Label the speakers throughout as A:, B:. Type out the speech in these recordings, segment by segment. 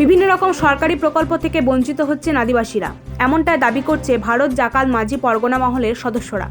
A: বিভিন্ন রকম সরকারি প্রকল্প থেকে বঞ্চিত হচ্ছেন আদিবাসীরা। এমনটাই দাবি করছে ভারত জাকাল মাঝি পরগনা মহলের সদস্যরা।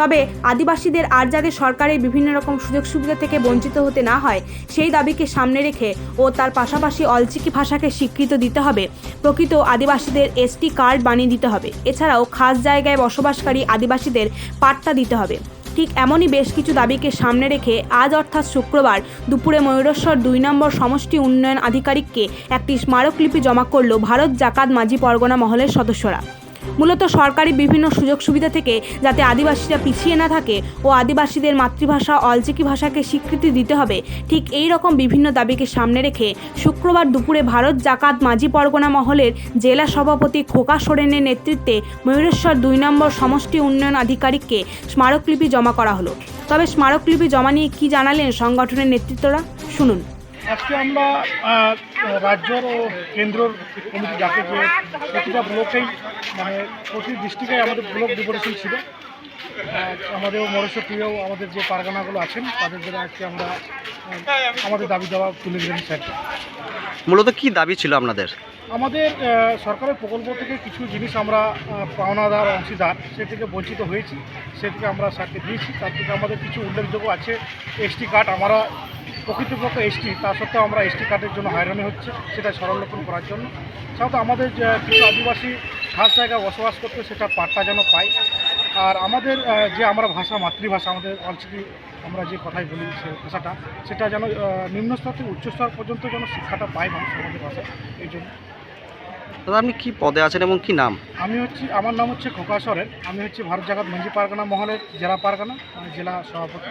A: তবে আদিবাসীদের আর যাতে সরকারের বিভিন্ন রকম সুযোগ সুবিধা থেকে বঞ্চিত হতে না হয়, সেই দাবিকে সামনে রেখে ও তার পাশাপাশি অলচিকি ভাষাকে স্বীকৃত দিতে হবে। প্রকৃত আদিবাসীদের এসটি কার্ড বানিয়ে দিতে হবে। এছাড়াও খাস জায়গায় বসবাসকারী আদিবাসীদের পাট্টা দিতে হবে। ঠিক এমনই বেশ কিছু দাবিকে সামনে রেখে আজ অর্থাৎ শুক্রবার দুপুরে ময়ূরেশ্বর দুই নম্বর সমষ্টি উন্নয়ন আধিকারিককে একটি স্মারকলিপি জমা করল ভারত জাকাত মাঝি পরগনা মহলের সদস্যরা। মূলত সরকারি বিভিন্ন সুযোগ সুবিধা থেকে যাতে আদিবাসীরা পিছিয়ে না থাকে ও আদিবাসীদের মাতৃভাষা অলচিকি ভাষাকে স্বীকৃতি দিতে হবে, ঠিক এই রকম বিভিন্ন দাবিকে সামনে রেখে শুক্রবার দুপুরে ভারত জাকাত মাঝি পরগনা মহলের জেলা সভাপতি খোকা সোরেনের নেতৃত্বে ময়ূরেশ্বর দুই নম্বর সমষ্টি উন্নয়ন আধিকারিককে স্মারকলিপি জমা করা হলো। তবে স্মারকলিপি জমা নিয়ে কী জানালেন সংগঠনের নেতৃত্বরা? শুনুন।
B: আজকে আমরা রাজ্যর ও কেন্দ্রর কমিটি ডাকে যে প্রতিটা ব্লকেই মানে প্রতি ডিস্ট্রিক্টে আমাদের ব্লক ডেপুটেশন ছিল। আমাদের মরসপ্রিয় আমাদের যে পারগানাগুলো আছেন তাদের জন্য আজকে আমরা আমাদের দাবি দেওয়া তুলে দিলেন স্যারকে
C: মূলত কি দাবি ছিল আপনাদের?
B: আমাদের সরকারের প্রকল্প থেকে কিছু জিনিস আমরা পাওনাদার অংশীদার সে থেকে বঞ্চিত হয়েছি সে থেকে আমরা স্যারকে দিয়েছি। তার থেকে আমাদের কিছু উল্লেখযোগ্য আছে। এসটি কার্ড আমরা প্রকৃতপক্ষে এসটি তা সত্ত্বেও আমরা এসটি কার্ডের জন্য হয়রানি হচ্ছে সেটা সংরক্ষণ করার জন্য। সাথে আমাদের যে কিছু আদিবাসী খাস জায়গায় বসবাস করতে সেটা পাট্টা যেন পাই আর আমাদের যে আমরা ভাষা মাতৃভাষা আমাদের অলচিকি আমরা যে কথাই বলি সে ভাষাটা সেটা যেন আহ, নিম্ন স্তর থেকে উচ্চ স্তর পর্যন্ত যেন শিক্ষাটা পায় মানুষ আমাদের ভাষা এই জন্য।
C: দাদা আপনি কী পদে আছেন এবং কী নাম?
B: আমি হচ্ছি আমার নাম হচ্ছে খোকা সরেন আমি হচ্ছে ভারত জাগাত মঞ্জি পারগানা মহলের জেলা পারগানা জেলা সভাপতি।